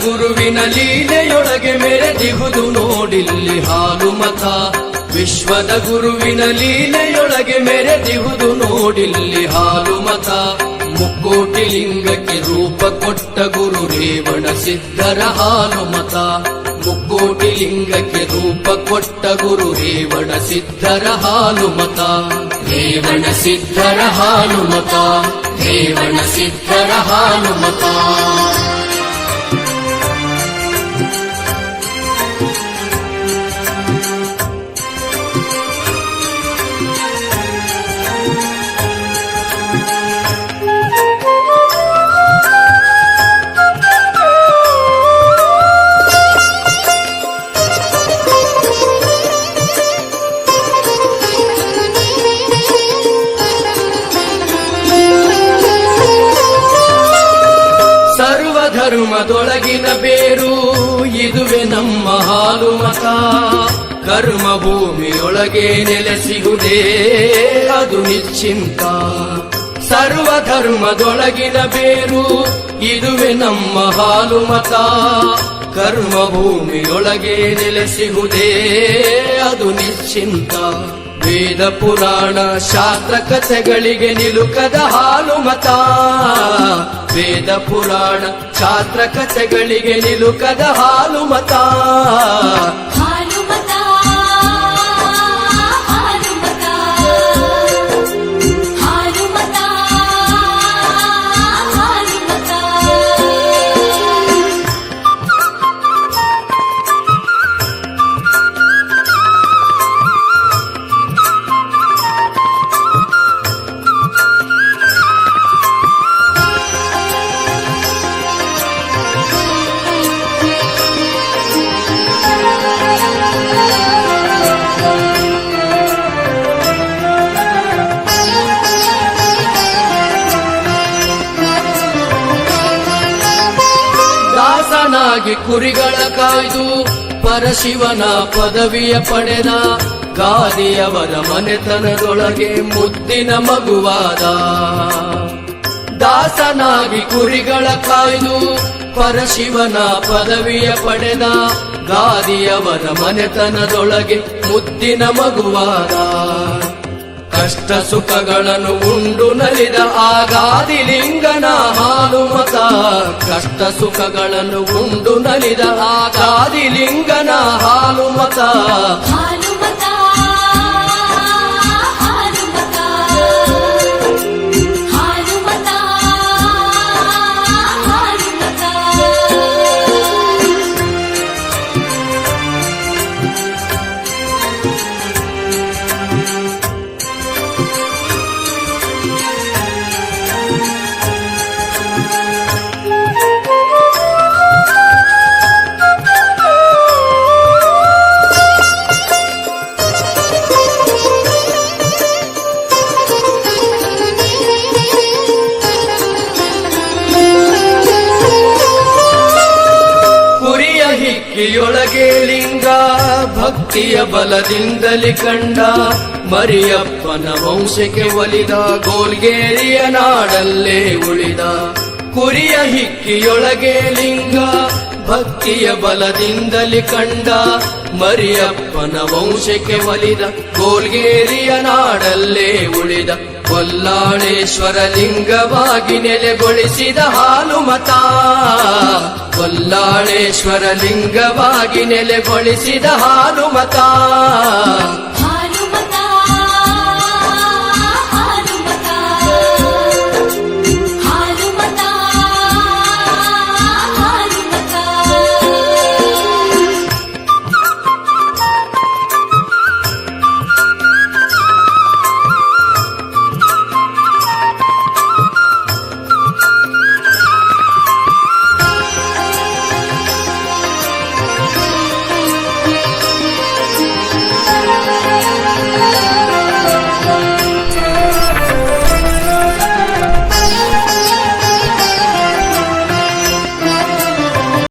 ಗುರುವಿನ ಲೀಲೆಯೊಳಗೆ ಮೆರೆದಿಹುದು ನೋಡಿಲ್ಲಿ ಹಾಲು ಮತ ವಿಶ್ವದ ಗುರುವಿನ ಲೀಲೆಯೊಳಗೆ ಮೆರೆದಿಹುದು ನೋಡಿಲ್ಲಿ ಹಾಲು ಮತ ಮುಕ್ಕೋಟಿ ಲಿಂಗಕ್ಕೆ ರೂಪ ಕೊಟ್ಟ ಗುರು ರೇವಣ ಸಿದ್ಧರ ಹಾಲು ಮತ ಮುಕ್ಕೋಟಿ ಲಿಂಗಕ್ಕೆ ರೂಪ ಕೊಟ್ಟ ಗುರು ರೇವಣ ಸಿದ್ಧರ ಹಾಲು ಮತ ರೇವಣ ಸಿದ್ಧರ ಹಾಲು ಮತ ರೇವಣ ಸಿದ್ಧರ ಹಾಲು ಮತ ಸರ್ವಧರ್ಮದೊಳಗಿನ ಬೇರು, ಇದುವೆ ನಮ್ಮ ಹಾಲು ಮತ ಕರ್ಮ ಭೂಮಿಯೊಳಗೆ ನೆಲೆಸಿಹುದೇ ಅದು ನಿಶ್ಚಿಂತ. ಸರ್ವಧರ್ಮದೊಳಗಿನ ಬೇರು, ಇದುವೆ ನಮ್ಮ ಹಾಲು ಮತ ಕರ್ಮ ಭೂಮಿಯೊಳಗೆ ನೆಲೆಸಿಹುದೇ ಅದು ನಿಶ್ಚಿಂತ. ವೇದ ಪುರಾಣ ಶಾಸ್ತ್ರ ಕಥೆಗಳಿಗೆ ನಿಲುಕದ ಹಾಲು ಮತ ವೇದ ಪುರಾಣ ಶಾಸ್ತ್ರ ಕಥೆಗಳಿಗೆ ನಿಲುಕದ ಹಾಲು ಮತ ದಾಸನಾಗಿ ಕುರಿಗಳ ಕಾಯ್ದು ಪರಶಿವನ ಪದವಿಯ ಪಡೆದ ಗಾದಿಯವರ ಮನೆತನದೊಳಗೆ ಮುದ್ದಿನ ಮಗುವಾದ. ದಾಸನಾಗಿ ಕುರಿಗಳ ಕಾಯ್ದು ಪರಶಿವನ ಪದವಿಯ ಪಡೆದ ಗಾದಿಯವರ ಮನೆತನದೊಳಗೆ ಮುದ್ದಿನ ಮಗುವಾದ. ಕಷ್ಟ ಸುಖಗಳನ್ನು ಉಂಡು ನಲಿದ ಆಗಾದಿ ಲಿಂಗನ ಹಾಲು ಮತ. ಕಷ್ಟ ಸುಖಗಳನ್ನು ಉಂಡು ನಲಿದ ಆಗಾದಿ ಲಿಂಗನ ಹಾಲು ಹಿಕ್ಕಿಯೊಳಗೆ ಲಿಂಗ, ಭಕ್ತಿಯ ಬಲದಿಂದಲಿ ಕಂಡ ಮರಿಯಪ್ಪನ ವಂಶಕ್ಕೆ ಒಲಿದ ಗೋಲ್ಗೇರಿಯ ನಾಡಲ್ಲೇ ಉಳಿದ ಕುರಿಯ ಹಿಕ್ಕಿಯೊಳಗೆ ಲಿಂಗ, ಭಕ್ತಿಯ ಬಲದಿಂದಲಿ ಕಂಡ ಮರಿಯಪ್ಪನ ವಂಶಕ್ಕೆ ಒಲಿದ ಗೋಲ್ಗೇರಿಯ ನಾಡಲ್ಲೇ ಉಳಿದ ಕೊಲ್ಲಾಳೇಶ್ವರ ಲಿಂಗವಾಗಿ ನೆಲೆಗೊಳಿಸಿದ ಹಾಲು ಮತ ಕೊಲ್ಲಾಳೇಶ್ವರ ಲಿಂಗವಾಗಿ ನೆಲೆಗೊಳಿಸಿದ ಹಾಲು ಮತ